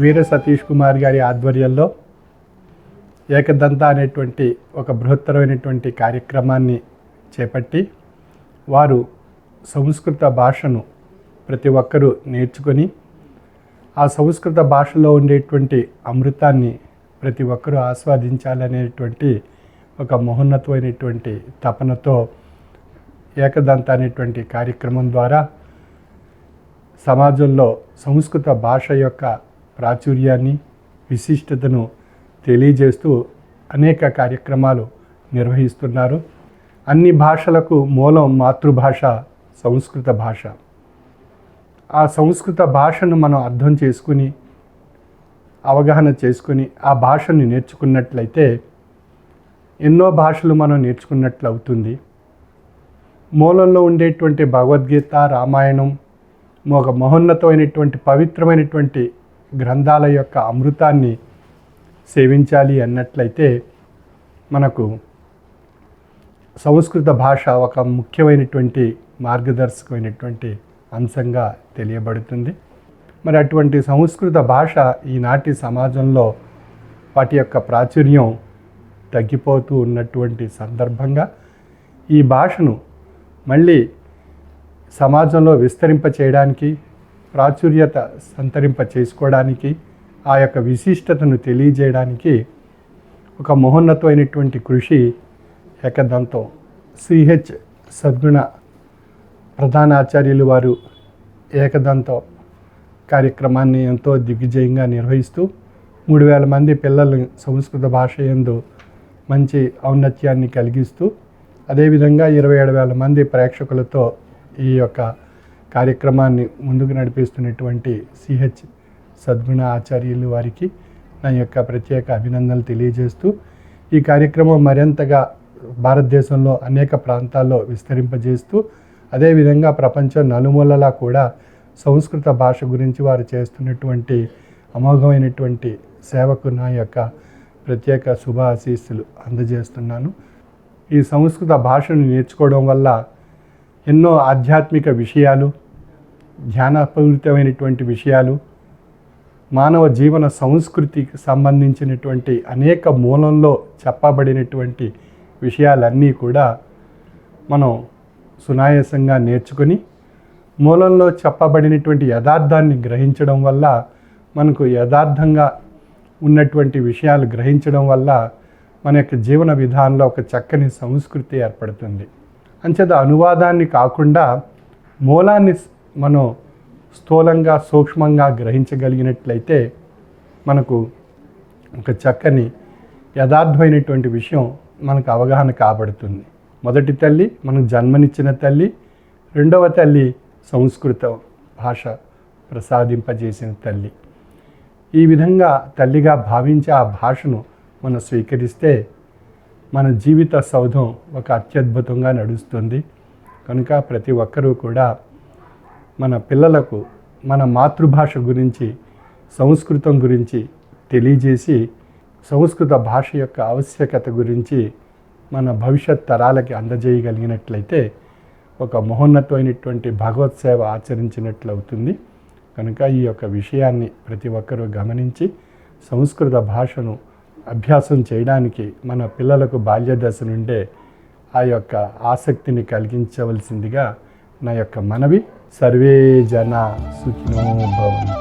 వీర సతీష్ కుమార్ గారి ఆధ్వర్యంలో ఏకదంత అనేటువంటి ఒక బృహత్తరమైనటువంటి కార్యక్రమాన్ని చేపట్టి వారు సంస్కృత భాషను ప్రతి ఒక్కరూ నేర్చుకొని ఆ సంస్కృత భాషలో ఉండేటువంటి అమృతాన్ని ప్రతి ఒక్కరూ ఆస్వాదించాలనేటువంటి ఒక మహోన్నతమైనటువంటి తపనతో ఏకదంత అనేటువంటి కార్యక్రమం ద్వారా సమాజంలో సంస్కృత భాష యొక్క ప్రాచుర్యాన్ని విశిష్టతను తెలియజేస్తూ అనేక కార్యక్రమాలు నిర్వహిస్తున్నారు. అన్ని భాషలకు మూలం మాతృభాష సంస్కృత భాష. ఆ సంస్కృత భాషను మనం అర్థం చేసుకుని అవగాహన చేసుకుని ఆ భాషను నేర్చుకున్నట్లయితే ఎన్నో భాషలు మనం నేర్చుకున్నట్లు అవుతుంది మూలంలో ఉండేటువంటి భగవద్గీత రామాయణం ఒక మహోన్నతమైనటువంటి పవిత్రమైనటువంటి గ్రంథాల యొక్క అమృతాన్ని సేవించాలి అన్నట్లయితే మనకు సంస్కృత భాష ఒక ముఖ్యమైనటువంటి మార్గదర్శకమైనటువంటి అంశంగా తెలియబడుతుంది. మరి అటువంటి సంస్కృత భాష ఈనాటి సమాజంలో వాటి యొక్క ప్రాచుర్యం తగ్గిపోతూ ఉన్నటువంటి సందర్భంగా ఈ భాషను మళ్ళీ సమాజంలో విస్తరింప చేయడానికి ప్రాచుర్యత సంతరింప చేసుకోవడానికి ఆ యొక్క విశిష్టతను తెలియజేయడానికి ఒక మహోన్నతమైనటువంటి కృషి ఏకదంతం సిహెచ్ సద్గుణ ప్రధాన ఆచార్యులు వారు ఏకదంతం కార్యక్రమాన్ని ఎంతో దిగ్విజయంగా నిర్వహిస్తూ మూడు వేల మంది పిల్లలు సంస్కృత భాష యందు మంచి ఔన్నత్యాన్ని కలిగిస్తూ అదేవిధంగా ఇరవై ఏడు వేల మంది ప్రేక్షకులతో ఈ యొక్క కార్యక్రమాన్ని ముందుకు నడిపిస్తున్నటువంటి సిహెచ్ సద్గుణ ఆచార్యులు వారికి నా యొక్క ప్రత్యేక అభినందనలు తెలియజేస్తూ ఈ కార్యక్రమం మరింతగా భారతదేశంలో అనేక ప్రాంతాల్లో విస్తరింపజేస్తూ అదేవిధంగా ప్రపంచం నలుమూలలా కూడా సంస్కృత భాష గురించి వారు చేస్తున్నటువంటి అమోఘమైనటువంటి సేవకు నా యొక్క ప్రత్యేక శుభాశీస్సులు అందజేస్తున్నాను. ఈ సంస్కృత భాషను నేర్చుకోవడం వల్ల ఎన్నో ఆధ్యాత్మిక విషయాలు ధ్యానపూరితమైనటువంటి విషయాలు మానవ జీవన సంస్కృతికి సంబంధించినటువంటి అనేక మూలంలో చెప్పబడినటువంటి విషయాలన్నీ కూడా మనం సునాయాసంగా నేర్చుకొని మూలంలో చెప్పబడినటువంటి యథార్థాన్ని గ్రహించడం వల్ల మనకు యథార్థంగా ఉన్నటువంటి విషయాలు గ్రహించడం వల్ల మన యొక్క జీవన విధానంలో ఒక చక్కని సంస్కృతి ఏర్పడుతుంది. అంచేత అనువాదాన్ని కాకుండా మూలాన్ని మనం స్థూలంగా సూక్ష్మంగా గ్రహించగలిగినట్లయితే మనకు ఒక చక్కని యథార్థమైనటువంటి విషయం మనకు అవగాహన కాబడుతుంది. మొదటి తల్లి మనకు జన్మనిచ్చిన తల్లి రెండవ తల్లి సంస్కృత భాష ప్రసాదింపజేసిన తల్లి. ఈ విధంగా తల్లిగా భావించి ఆ భాషను మనం స్వీకరిస్తే మన జీవిత సౌధం ఒక అత్యద్భుతంగా నడుస్తుంది. కనుక ప్రతి ఒక్కరూ కూడా మన పిల్లలకు మన మాతృభాష గురించి సంస్కృతం గురించి తెలియజేసి సంస్కృత భాష యొక్క ఆవశ్యకత గురించి మన భవిష్యత్ తరాలకి అందజేయగలిగినట్లయితే ఒక మహోన్నతమైనటువంటి భగవత్ సేవ ఆచరించినట్లు అవుతుంది కనుక ఈ యొక్క విషయాన్ని ప్రతి ఒక్కరూ గమనించి సంస్కృత భాషను అభ్యాసం చేయడానికి మన పిల్లలకు బాల్యదశ నుండే ఆ యొక్క ఆసక్తిని కలిగించవలసిందిగా నా యొక్క మనవి సర్వే జన సుఖినో భవంతు.